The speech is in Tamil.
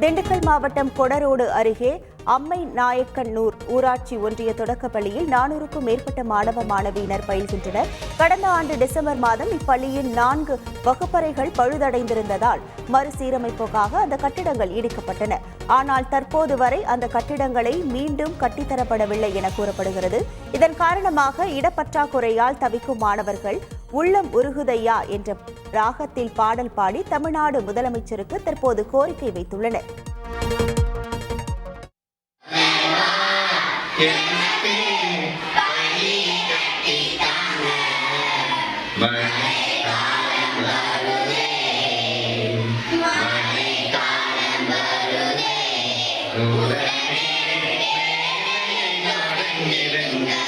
திண்டுக்கல் மாவட்டம் கொடரோடு அருகே அம்மை நாயக்கன்னூர் ஊராட்சி ஒன்றிய தொடக்கப்பள்ளியில் நானூறுக்கும் மேற்பட்ட மாணவ மாணவியினர் பயில்கின்றனர். கடந்த ஆண்டு டிசம்பர் மாதம் இப்பள்ளியின் நான்கு வகுப்பறைகள் பழுதடைந்திருந்ததால் மறுசீரமைப்புக்காக அந்த கட்டிடங்கள் இடிக்கப்பட்டன. ஆனால் தற்போது வரை அந்த கட்டிடங்களை மீண்டும் கட்டித்தரப்படவில்லை என கூறப்படுகிறது. இதன் காரணமாக இடப்பற்றாக்குறையால் தவிக்கும் மாணவர்கள் உள்ளம் உருகுதையா என்ற ராகத்தில் பாடல் பாடி தமிழ்நாடு முதலமைச்சருக்கு தற்போது கோரிக்கை வைத்துள்ளனர் Yeah.